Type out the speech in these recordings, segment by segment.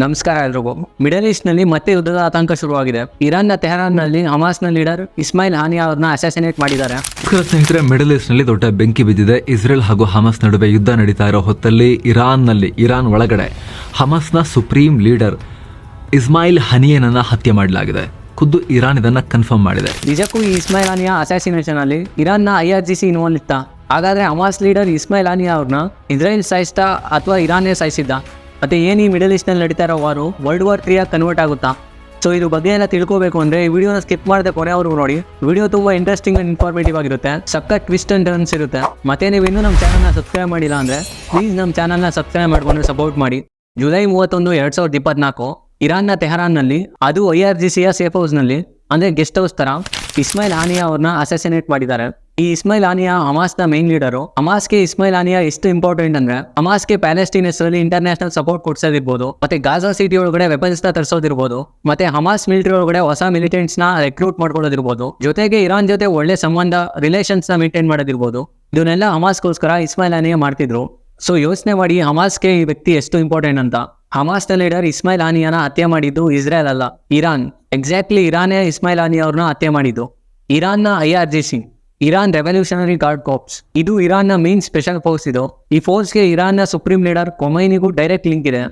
ನಮಸ್ಕಾರ ಎಲ್ರಿಗೂ. ಮಿಡಲ್ ಈಸ್ಟ್ನಲ್ಲಿ ಮತ್ತೆ ಯುದ್ಧದ ಆತಂಕ ಶುರುವಾಗಿದೆ. ಇರಾನ್ನ ತೆಹರಾನ್ನಲ್ಲಿ ಹಮಾಸ್ನ ಲೀಡರ್ ಇಸ್ಮಾಯಿಲ್ ಹಾನಿಯಾ ಅವ್ರನ್ನ ಅಸಾಸಿನೇಟ್ ಮಾಡಿದ್ದಾರೆ. ಸ್ನೇಹಿತರೆ ಮಿಡಲ್ ಈಸ್ಟ್ನಲ್ಲಿ ದೊಡ್ಡ ಬೆಂಕಿ ಬಿದ್ದಿದೆ. ಇಸ್ರೇಲ್ ಹಾಗೂ ಹಮಾಸ್ ನಡುವೆ ಯುದ್ಧ ನಡೀತಾ ಇರೋ ಹೊತ್ತಲ್ಲಿ ಇರಾನ್ನಲ್ಲಿ ಇರಾನ್ ಒಳಗಡೆ ಹಮಾಸ್ನ ಸುಪ್ರೀಂ ಲೀಡರ್ ಇಸ್ಮಾಯಿಲ್ ಹನಿಯನನ್ನ ಹತ್ಯೆ ಮಾಡಲಾಗಿದೆ. ಖುದ್ದು ಇರಾನ್ ಇದನ್ನ ಕನ್ಫರ್ಮ್ ಮಾಡಿದೆ. ನಿಜಕ್ಕೂ ಈ ಇಸ್ಮಾಯಿಲ್ ಹಾನಿಯಾ ಅಸಾಸಿನೇಷನ್ ಅಲ್ಲಿ ಇರಾನ್ನ I R G C involve ಇತ್ತ. ಹಾಗಾದ್ರೆ ಹಮಾಸ್ ಲೀಡರ್ ಇಸ್ಮಾಯಿಲ್ ಹಾನಿಯಾ ಅವ್ರನ್ನ ಇಸ್ರೇಲ್ ಸಾಯಿಸ್ತಾ ಅಥವಾ ಇರಾನೇ ಸಾಯಿಸಿದ್ದ? ಮತ್ತೆ ಏನು ಈ ಮಿಡಲ್ ಈಸ್ಟ್ನಲ್ಲಿ ನಡೀತಾ ಇರೋ ವಾರು ವರ್ಲ್ಡ್ ವಾರ್ ತ್ರೀಯಾಗಿ ಕನ್ವರ್ಟ್ ಆಗುತ್ತಾ? ಸೊ ಇದು ಬಗ್ಗೆ ಎಲ್ಲ ತಿಳ್ಕೋಬೇಕು ಅಂದ್ರೆ ಈ ವಿಡಿಯೋನ ಸ್ಕಿಪ್ ಮಾಡದೆ ಕೊನೆವರೆಗೂ ನೋಡಿ. ವಿಡಿಯೋ ತುಂಬಾ ಇಂಟ್ರೆಸ್ಟಿಂಗ್ ಅಂಡ್ ಇನ್ಫಾರ್ಮೇಟಿವ್ ಆಗಿರುತ್ತೆ. ಸಕ್ಕ ಟ್ವಿಸ್ಟ್ ಅಂಡ್ ಟರ್ನ್ಸ್ ಇರುತ್ತೆ. ಮತ್ತೆ ನೀವು ಇನ್ನೂ ನಮ್ಮ ಚಾನಲ್ನ ಸಬ್ಸ್ಕ್ರೈಬ್ ಮಾಡಿಲ್ಲ ಅಂದ್ರೆ ಪ್ಲೀಸ್ ನಮ್ಮ ಚಾನಲ್ನ ಸಬ್ಸ್ಕ್ರೈಬ್ ಮಾಡ್ಕೊಂಡು ಸಪೋರ್ಟ್ ಮಾಡಿ. ಜುಲೈ ಮೂವತ್ತೊಂದು, ಎರಡ್ ಸಾವಿರದ ಇಪ್ಪತ್ನಾಲ್ಕು ಇರಾನ್ನ ತೆಹರಾನ್ನಲ್ಲಿ ಅದು ಐ ಆರ್ ಜಿ ಸಿಯ ಸೇಫ್ ಹೌಸ್ನಲ್ಲಿ ಅಂದ್ರೆ ಗೆಸ್ಟ್ ಹೌಸ್ ತರ ಇಸ್ಮಾಯಿಲ್ ಹಾನಿಯಾ ಅವ್ರನ್ನ ಅಸೆಸಿನೇಟ್ ಮಾಡಿದ್ದಾರೆ. ಈ ಇಸ್ಮಾಯಿಲ್ ಆನಿಯಾ ಹಮಾಸ್ನ ಮೇನ್ ಲೀಡರು ಹಮಾಸ್ಗೆ ಇಸ್ಮೈಲ್ ಆನಿಯಾ ಎಷ್ಟು ಇಂಪಾರ್ಟೆಂಟ್ ಅಂದ್ರೆ, ಹಮಾಸ್ಗೆ ಪ್ಯಾಲೆಸ್ಟೀನ್ ಹೆಸರಲ್ಲಿ ಇಂಟರ್ನ್ಯಾಷನಲ್ ಸಪೋರ್ಟ್ ಕೊಡ್ಸೋದಿರ್ಬೋದು, ಮತ್ತೆ ಗಾಜಾ ಸಿಟಿ ಒಳಗಡೆ ವೆಪನ್ಸ್ನ ತರಿಸೋದಿರ್ಬೋದು, ಮತ್ತೆ ಹಮಾಸ್ ಮಿಲಿಟರಿ ಒಳಗಡೆ ಹೊಸ ಮಿಲಿಟೆಂಟ್ಸ್ನ ರೆಕ್ರೂಟ್ ಮಾಡ್ಕೊಳ್ಳೋದಿರ್ಬೋದು. ಜೊತೆಗೆ ಇರಾನ್ ಜೊತೆ ಒಳ್ಳೆ ಸಂಬಂಧ ರಿಲೇಷನ್ಸ್ನ ಮೇಂಟೈನ್ ಮಾಡೋದಿರ್ಬೋದು. ಇದನ್ನೆಲ್ಲ ಹಮಾಸ್ಗೋಸ್ಕರ ಇಸ್ಮೈಲ್ ಆನಿಯಾ ಮಾಡ್ತಿದ್ರು. ಸೊ ಯೋಚನೆ ಮಾಡಿ ಹಮಾಸ್ಗೆ ಈ ವ್ಯಕ್ತಿ ಎಷ್ಟು ಇಂಪಾರ್ಟೆಂಟ್ ಅಂತ. ಹಮಾಸ್ನ ಲೀಡರ್ ಇಸ್ಮೈಲ್ ಆನಿಯಾನ ಹತ್ಯೆ ಮಾಡಿದ್ದು ಇಸ್ರೇಲ್ ಅಲ್ಲ, ಇರಾನ್. ಎಕ್ಸಾಕ್ಟ್ಲಿ ಇರಾನೇ ಇಸ್ಮೈಲ್ ಆನಿಯಾ ಅವ್ರನ್ನ ಹತ್ಯೆ ಮಾಡಿದ್ದು. ಇರಾನ್ನ I R G C. Iran revolutionary guard corps ಇದು ಇರಾನ್ನ ಮೇನ್ ಸ್ಪೆಷಲ್ ಫೋರ್ಸ್ ಇದು. ಈ ಫೋರ್ಸ್ಗೆ ಇರಾನ್ನ ಸುಪ್ರೀಂ ಲೀಡರ್ ಕೊಮೈನಿಗೂ ಡೈರೆಕ್ಟ್ ಲಿಂಕ್ ಇದೆ.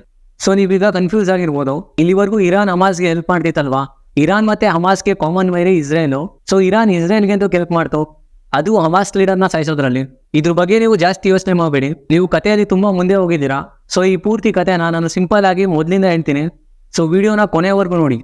ಸೊ ನೀವೀಗ ಕನ್ಫ್ಯೂಸ್ ಆಗಿರ್ಬೋದು. ಇಲ್ಲಿವರೆಗೂ ಇರಾನ್ ಹಮಾಸ್ಗೆ ಹೆಲ್ಪ್ ಮಾಡ್ತಿತ್ತಲ್ವಾ? ಇರಾನ್ ಮತ್ತೆ ಹಮಾಸ್ಗೆ ಕಾಮನ್ ವೈರಿ ಇಸ್ರೇಲು. ಸೊ ಇರಾನ್ ಇಸ್ರೇಲ್ಗೆ ಹೆಲ್ಪ್ ಮಾಡ್ತು? ಅದು ಹಮಾಸ್ ಲೀಡರ್ನ ಸಾಯಿಸೋದ್ರಲ್ಲಿ. ಇದ್ರ ಬಗ್ಗೆ ನೀವು ಜಾಸ್ತಿ ಯೋಚನೆ ಮಾಡಬೇಡಿ. ನೀವು ಕಥೆಯಲ್ಲಿ ತುಂಬಾ ಮುಂದೆ ಹೋಗಿದ್ದೀರಾ. ಸೊ ಈ ಪೂರ್ತಿ ಕಥೆನ ನಾನು ಸಿಂಪಲ್ ಆಗಿ ಮೊದಲಿಂದ ಹೇಳ್ತೀನಿ. ಸೊ ವಿಡಿಯೋನ ಕೊನೆವರೆಗೂ ನೋಡಿ.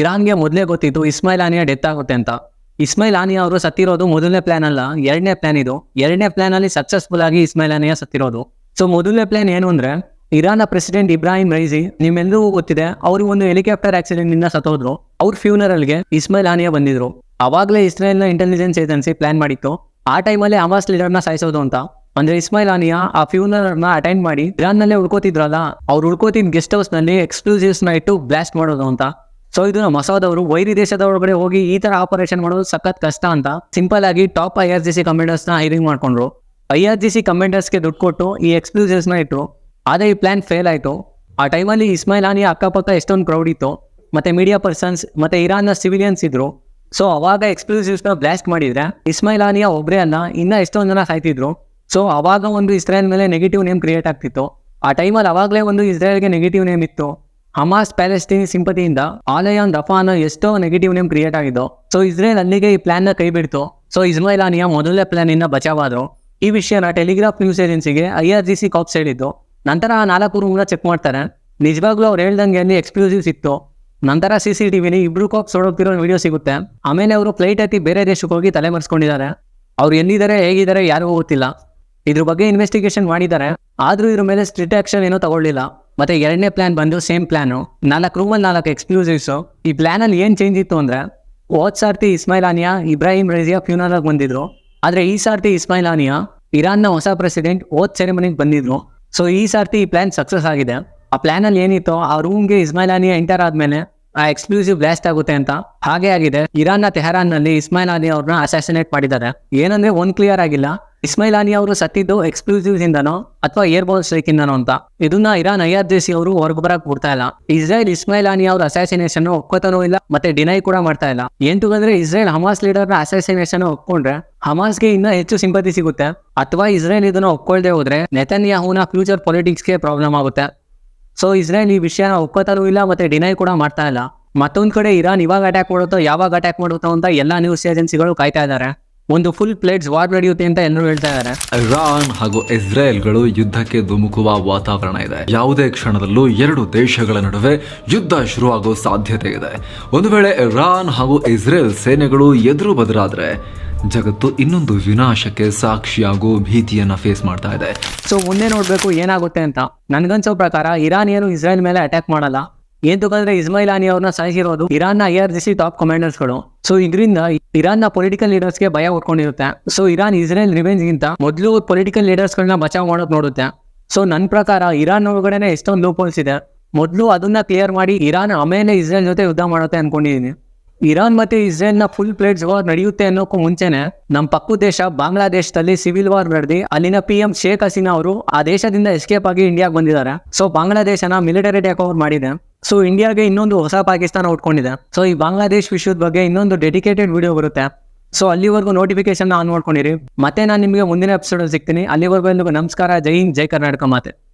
ಇರಾನ್ಗೆ ಮೊದಲೇ ಗೊತ್ತಿತ್ತು ಇಸ್ಮಾಯಿಲ್ ಆನಿಯಾ ಡೆತ್ ಆಗುತ್ತೆ ಅಂತ. ಇಸ್ಮಾಯಿಲ್ ಆನಿಯಾ ಅವರು ಸತ್ತಿರೋದು ಮೊದಲನೇ ಪ್ಲಾನ್ ಅಲ್ಲ, ಎರಡನೇ ಪ್ಲಾನ್ ಇದು. ಎರಡನೇ ಪ್ಲಾನ್ ಅಲ್ಲಿ ಸಕ್ಸಸ್ಫುಲ್ ಆಗಿ ಇಸ್ಮೈಲ್ ಆನಿಯ ಸತ್ತಿರೋದು. ಸೊ ಮೊದಲನೇ ಪ್ಲಾನ್ ಏನು ಅಂದ್ರೆ, ಇರಾನ್ನ ಪ್ರೆಸಿಡೆಂಟ್ ಇಬ್ರಾಹಿಂ ರೈಸಿ, ನಿಮ್ಮೆಲ್ಲರಿಗೂ ಗೊತ್ತಿದೆ, ಅವರು ಒಂದು ಹೆಲಿಕಾಪ್ಟರ್ ಆಕ್ಸಿಡೆಂಟ್ನಿಂದ ಸತ್ತೋದ್ರು. ಅವ್ರ ಫ್ಯೂನರಲ್ಗೆ ಇಸ್ಮೈಲ್ ಆನಿಯಾ ಬಂದಿದ್ರು. ಅವಾಗಲೇ ಇಸ್ರೇಲ್ನ ಇಂಟೆಲಿಜೆನ್ಸ್ ಏಜೆನ್ಸಿ ಪ್ಲಾನ್ ಮಾಡಿತ್ತು. ಆ ಟೈಮಲ್ಲಿ ಅಮಾಸ್ ಲೀಡರ್ನ ಸಾಯಿಸೋದು ಅಂತ. ಅಂದ್ರೆ ಇಸ್ಮೈಲ್ ಆನಿಯಾ ಆ ನ ಅಟೆಂಡ್ ಮಾಡಿ ಇರಾನ್ನಲ್ಲೇ ಉಳ್ಕೋತಿದ್ರಲ್ಲ, ಅವ್ರು ಉಳ್ಕೋತಿದ್ ಗೆಸ್ಟ್ ಹೌಸ್ನಲ್ಲಿ ನ ಇಟ್ಟು ಬ್ಲಾಸ್ಟ್ ಮಾಡೋದು ಅಂತ. ಸೊ ಇದನ್ನು ಮಸೌದ್ ಅವರು ವೈರಿ ದೇಶದ ಒಳಗಡೆ ಹೋಗಿ ಈ ತರ ಆಪರೇಷನ್ ಮಾಡೋದು ಸಖತ್ ಕಷ್ಟ ಅಂತ ಸಿಂಪಲ್ ಆಗಿ top I R G C commanders hiring ಮಾಡ್ಕೊಂಡ್ರು. ಐ ಆರ್ ಜಿ ಸಿ ಕಮಾಂಡರ್ಸ್ಗೆ ದುಡ್ಡು ಕೊಟ್ಟು ಈ ಎಕ್ಸ್ಕ್ಲೂಸಿವ್ಸ್ನ ಆದರೆ ಆದ್ರೆ ಈ ಪ್ಲಾನ್ ಫೇಲ್ ಆಯ್ತು. ಆ ಟೈಮಲ್ಲಿ ಇಸ್ಮಾಯಿಲ್ ಹಾನಿ ಅಕ್ಕಪಕ್ಕ ಎಷ್ಟೊಂದು ಕ್ರೌಡ್ ಇತ್ತು. ಮತ್ತೆ ಮೀಡಿಯಾ ಪರ್ಸನ್ಸ್ ಮತ್ತೆ ಇರಾನ್ನ ಸಿವಿಲಿಯನ್ಸ್ ಇದ್ರು. ಸೊ ಅವಾಗ ಎಕ್ಸ್ಕ್ಲೂಸಿವ್ಸ್ನ ಬ್ಲಾಸ್ಟ್ ಮಾಡಿದ್ರೆ ಇಸ್ಮಾಯಿಲ್ ಹಾನಿಯ ಒಬ್ಬರೇ ಅಲ್ಲ, ಇನ್ನ ಎಷ್ಟೊಂದು ಜನ ಸಾಯ್ತಿದ್ರು. ಸೊ ಅವಾಗ ಒಂದು ಇಸ್ರೇಲ್ ಮೇಲೆ ನೆಗೆಟಿವ್ ನೇಮ್ ಕ್ರಿಯೇಟ್ ಆಗ್ತಿತ್ತು. ಆ ಟೈಮಲ್ಲಿ ಅವಾಗಲೇ ಒಂದು ಇಸ್ರೇಲ್ಗೆ ನೆಗೆಟಿವ್ ನೇಮ್ ಇತ್ತು. ಹಮಾಸ್ ಪ್ಯಾಲೆಸ್ಟೀನ್ ಸಿಂಪತಿಯಿಂದ ಆಲಯಾನ್ ಅನ್ನೋ ಎಷ್ಟೋ ನೆಗೆಟಿವ್ ನೇಮ್ ಕ್ರಿಯೇಟ್ ಆಗಿದ್ದು ಸೊ ಇಸ್ರೇಲ್ ಅಲ್ಲಿಗೆ ಈ ಪ್ಲಾನ್ನ ಕೈ ಬಿಡ್ತು. ಸೊ ಇಸ್ಮಾಯಿಲ್ ಅನಿಯಾ ಮೊದಲನೇ ಪ್ಲಾನ್ ಇಂದ ಬಚಾವಾದ್ರು. ಈ ವಿಷಯನ ಟೆಲಿಗ್ರಾಫ್ ನ್ಯೂಸ್ ಏಜೆನ್ಸಿಗೆ I R G C corps ಹೇಳಿದ್ದು ನಂತರ ಆ ನಾಲ್ಕು ರೂಮ್ನ ಚೆಕ್ ಮಾಡ್ತಾರೆ. ನಿಜವಾಗ್ಲೂ ಅವ್ರು ಹೇಳ್ದಂಗೆ ಅಲ್ಲಿ ಎಕ್ಸ್ಕ್ಲೂಸಿವ್ ಇತ್ತು. ನಂತರ ಸಿ ಸಿ ಟಿವಿಲಿ ಇಬ್ರು ಕಾಪ್ಸ್ ಓಡೋಗ್ತಿರೋ ವಿಡಿಯೋ ಸಿಗುತ್ತೆ. ಆಮೇಲೆ ಅವರು ಫ್ಲೈಟ್ ಹತ್ತಿ ಬೇರೆ ದೇಶಕ್ಕೆ ಹೋಗಿ ತಲೆ ಮರೆಸ್ಕೊಂಡಿದ್ದಾರೆ. ಅವ್ರು ಎಲ್ಲಿದ್ದಾರೆ, ಹೇಗಿದ್ದಾರೆ, ಯಾರಿಗೂ ಗೊತ್ತಿಲ್ಲ. ಇದ್ರ ಬಗ್ಗೆ ಇನ್ವೆಸ್ಟಿಗೇಷನ್ ಮಾಡಿದ್ದಾರೆ. ಆದರೂ ಇದ್ರ ಮೇಲೆ ಸ್ಟ್ರಿಕ್ಟ್ ಆಕ್ಷನ್ ಏನೂ ತಗೊಳ್ಳಿಲ್ಲ. ಮತ್ತೆ ಎರಡನೇ ಪ್ಲಾನ್ ಬಂದು ಸೇಮ್ ಪ್ಲ್ಯಾನು ನಾಲ್ಕು ರೂಮಲ್ಲಿ ನಾಲ್ಕು ಎಕ್ಸ್ಕ್ಲೂಸಿವ್ಸು ಈ ಪ್ಲಾನ್ ಅಲ್ಲಿ ಏನ್ ಚೇಂಜ್ ಇತ್ತು ಅಂದ್ರೆ ಓದ್ ಸಾರ್ತಿ ಇಸ್ಮಾಯಿಲ್ ಆನಿಯಾ ಇಬ್ರಾಹಿಂ ರೈಜಿಯಾ ಫ್ಯೂನರ್ ಬಂದಿದ್ರು. ಆದ್ರೆ ಈ ಸಾರ್ತಿ ಇಸ್ಮಾಯಿಲ್ ಆನಿಯಾ ಇರಾನ್ನ ಹೊಸ ಪ್ರೆಸಿಡೆಂಟ್ ಓದ್ ಸೆರೆಮನಿಗೆ ಬಂದಿದ್ರು. ಸೊ ಈ ಸಾರ್ತಿ ಈ ಪ್ಲಾನ್ ಸಕ್ಸಸ್ ಆಗಿದೆ. ಆ ಪ್ಲಾನ್ ಅಲ್ಲಿ ಏನಿತ್ತು, ಆ ರೂಮ್ಗೆ ಇಸ್ಮಾಯಿಲ್ ಆನಿಯಾ ಎಂಟರ್ ಆದ್ಮೇಲೆ ಎಕ್ಸ್ಕ್ಲೂಸಿವ್ ಬ್ಲಾಸ್ಟ್ ಆಗುತ್ತೆ ಅಂತ ಹಾಗೆ ಆಗಿದೆ. ಇರಾನ್ನ ತೆಹರಾನ್ನಲ್ಲಿ ಇಸ್ಮಾಯಿಲ್ ಅಲಿ ಅವ್ರನ್ನ ಅಸಾಸಿನೇಟ್ ಮಾಡಿದ್ದಾರೆ. ಏನಂದ್ರೆ ಒಂದ್ ಕ್ಲಿಯರ್ ಆಗಿಲ್ಲ. ಇಸ್ಮಾಯಿಲ್ ಅಲಿ ಅವರು ಸತ್ತಿದ್ದು ಎಕ್ಸ್ಕ್ಲೂಸಿವ್ಸ್ ಇಂದನೋ ಅಥವಾ ಏರ್ ಬಾಲ್ ಸ್ಟ್ರೈಕ್ ಇಂದನೋ ಅಂತ. ಇದನ್ನ Iran I R J C ಅವರು ಹೊರಗೆ ಬರಕ್ ಬಿಡ್ತಾ ಇಲ್ಲ. ಇಸ್ರೇಲ್ ಇಸ್ಮಾಯಿಲ್ ಅಲಿ ಅವ್ರ ಅಸಾಸಿನೇಷನ್ ಒಪ್ಕೋತಾನೂ ಇಲ್ಲ, ಮತ್ತೆ ಡಿನೈ ಕೂಡ ಮಾಡ್ತಾ ಇಲ್ಲ. ಏನ್ತಂದ್ರೆ ಇಸ್ರೇಲ್ ಹಮಾಸ್ ಲೀಡರ್ನ ಅಸಾಸಿನೇಷನ್ ಒಪ್ಕೊಂಡ್ರೆ ಹಮಾಸ್ಗೆ ಇನ್ನ ಹೆಚ್ಚು ಸಿಂಪತಿ ಸಿಗುತ್ತೆ. ಅಥವಾ ಇಸ್ರೇಲ್ ಇದನ್ನ ಒಪ್ಕೊಳ್ದೆ ಹೋದ್ರೆ ನೆತನ್ಯಾಹುನ ಫ್ಯೂಚರ್ ಪೊಲಿಟಿಕ್ಸ್ಗೆ ಪ್ರಾಬ್ಲಮ್ ಆಗುತ್ತೆ. ಸೊ ಇಸ್ರೇಲ್ ಈ ವಿಷಯನ ಒಪ್ಕೋತಾನೂ ಇಲ್ಲ ಮತ್ತೆ ಡಿನೈ ಕೂಡ ಮಾಡ್ತಾ ಇಲ್ಲ. ಮತ್ತೊಂದ್ ಕಡೆ ಇರಾನ್ ಇವಾಗ ಅಟ್ಯಾಕ್ ಮಾಡುತ್ತೋ, ಯಾವಾಗ ಅಟ್ಯಾಕ್ ಮಾಡುತ್ತೋ ಅಂತ ಎಲ್ಲಾ ನ್ಯೂಸ್ ಏಜೆನ್ಸಿಗಳು ಕಾಯ್ತಾ ಇದ್ದಾರೆ. ಒಂದು ಫುಲ್ ಪ್ಲೇಟ್ಸ್ ವಾರ್ ನಡೆಯುತ್ತೆ ಅಂತ ಎಲ್ಲರೂ ಹೇಳ್ತಾ ಇದ್ದಾರೆ. ಇರಾನ್ ಹಾಗೂ ಇಸ್ರೇಲ್ಗಳು ಯುದ್ಧಕ್ಕೆ ಧುಮುಕುವ ವಾತಾವರಣ ಇದೆ. ಯಾವುದೇ ಕ್ಷಣದಲ್ಲೂ ಎರಡು ದೇಶಗಳ ನಡುವೆ ಯುದ್ಧ ಶುರುವಾಗೋ ಸಾಧ್ಯತೆ ಇದೆ. ಒಂದು ವೇಳೆ ಇರಾನ್ ಹಾಗೂ ಇಸ್ರೇಲ್ ಸೇನೆಗಳು ಎದುರು ಬದಲಾದ್ರೆ ಜಗತ್ತು ಇನ್ನೊಂದು ವಿನಾಶಕ್ಕೆ ಸಾಕ್ಷಿಯಾಗೋ ಭೀತಿಯನ್ನ ಫೇಸ್ ಮಾಡ್ತಾ ಇದೆ. ಸೊ ಮುಂದೆ ನೋಡ್ಬೇಕು ಏನಾಗುತ್ತೆ ಅಂತ. ನನ್ಗನ್ಸೋ ಪ್ರಕಾರ ಇರಾನ್ ಏನು ಇಸ್ರೇಲ್ ಮೇಲೆ ಅಟ್ಯಾಕ್ ಮಾಡಲ್ಲ. ಏನ್ತಕ್ಕಂದ್ರೆ ಇಸ್ಮಾಯಿಲ್ ಹಾನಿ ಅವ್ರನ್ನ ಸಾಯಿಸಿರೋದು ನ I R G C top ಕಮಾಂಡರ್ಸ್ಗಳು so ಇದರಿಂದ ನ ಪೊಲಿಟಿಕಲ್ ಲೀಡರ್ಸ್ಗೆ ಭಯ ಉಟ್ಕೊಂಡಿರುತ್ತೆ ಸೊ ಇರಾನ್ ಇಸ್ರೇಲ್ ಗಿಂತ ಮೊದಲು ಪೊಲಿಟಿಕಲ್ ಲೀಡರ್ಸ್ಗಳನ್ನ ಬಚಾವ್ ಮಾಡೋದು ನೋಡುತ್ತೆ. ಸೊ ನನ್ನ ಪ್ರಕಾರ ಇರಾನ್ ಒಳಗಡೆನೆ ಎಷ್ಟೊಂದು ಲೂಪ್ ಹೋಲ್ಸ್ ಇದೆ. ಮೊದಲು ಅದನ್ನ ಕ್ಲಿಯರ್ ಮಾಡಿ ಇರಾನ್ ಆಮೇಲೆ ಇಸ್ರೇಲ್ ಜೊತೆ ಯುದ್ಧ ಮಾಡುತ್ತೆ ಅನ್ಕೊಂಡಿದೀನಿ. ಇರಾನ್ ಮತ್ತೆ ಇಸ್ರೇಲ್ನ ಫುಲ್ ಪ್ಲೇಟ್ಸ್ ವಾರ್ ನಡೆಯುತ್ತೆ ಅನ್ನೋಕ್ಕೂ ಮುಂಚೆನೆ ನಮ್ಮ ಪಕ್ಕು ದೇಶ ಬಾಂಗ್ಲಾದೇಶದಲ್ಲಿ ಸಿವಿಲ್ ವಾರ್ ನಡೆದಿ ಅಲ್ಲಿನ ಪಿ ಎಂ ಶೇಖ್ ಹಸೀನಾ ಅವರು ಆ ದೇಶದಿಂದ ಎಸ್ಕೇಪ್ ಆಗಿ ಇಂಡಿಯಾಗೆ ಬಂದಿದ್ದಾರೆ. ಸೊ ಬಾಂಗ್ಲಾದೇಶನ ಮಿಲಿಟರಿ ಟೇಕ್ ಓವರ್ ಮಾಡಿದೆ. ಸೊ ಇಂಡಿಯಾಗೆ ಇನ್ನೊಂದು ಹೊಸ ಪಾಕಿಸ್ತಾನ ಉಟ್ಕೊಂಡಿದೆ. ಸೊ ಈ ಬಾಂಗ್ಲಾದೇಶ್ ವಿಷಯದ ಬಗ್ಗೆ ಇನ್ನೊಂದು ಡೆಡಿಕೇಟೆಡ್ ವಿಡಿಯೋ ಬರುತ್ತೆ. ಸೊ ಅಲ್ಲಿವರೆಗೂ ನೋಟಿಫಿಕೇಶನ್ ಆನ್ ಮಾಡ್ಕೊಂಡಿರಿ. ಮತ್ತೆ ನಾನು ನಿಮಗೆ ಮುಂದಿನ ಎಪಿಸೋಡ್ ಸಿಗ್ತೀನಿ. ಅಲ್ಲಿವರೆಗೂ ನಮಸ್ಕಾರ. ಜೈ ಹಿಂದ್, ಜೈ ಕರ್ನಾಟಕ ಮಾತೆ.